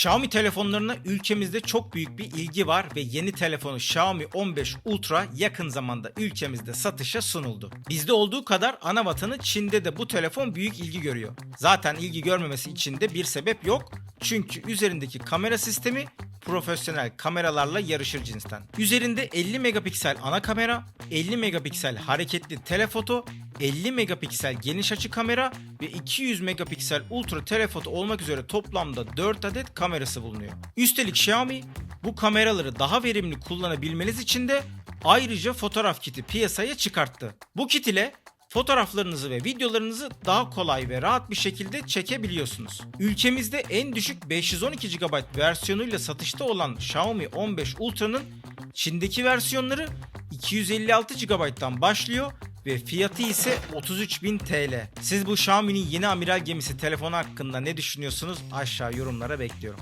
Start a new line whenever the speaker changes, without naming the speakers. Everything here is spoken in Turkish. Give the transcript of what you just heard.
Xiaomi telefonlarına ülkemizde çok büyük bir ilgi var ve yeni telefonu Xiaomi 15 Ultra yakın zamanda ülkemizde satışa sunuldu. Bizde olduğu kadar ana vatanı Çin'de de bu telefon büyük ilgi görüyor. Zaten ilgi görmemesi için de bir sebep yok. Çünkü üzerindeki kamera sistemi profesyonel kameralarla yarışır cinsten. Üzerinde 50 megapiksel ana kamera, 50 megapiksel hareketli telefoto, 50 megapiksel geniş açı kamera ve 200 megapiksel ultra telefoto olmak üzere toplamda 4 adet kamerası bulunuyor. Üstelik Xiaomi bu kameraları daha verimli kullanabilmeniz için de ayrıca fotoğraf kiti piyasaya çıkarttı. Bu kit ile fotoğraflarınızı ve videolarınızı daha kolay ve rahat bir şekilde çekebiliyorsunuz. Ülkemizde en düşük 512 GB versiyonuyla satışta olan Xiaomi 15 Ultra'nın Çin'deki versiyonları 256 GB'dan başlıyor ve fiyatı ise 33.000 TL. Siz bu Xiaomi'nin yeni amiral gemisi telefonu hakkında ne düşünüyorsunuz? Aşağı yorumlara bekliyorum.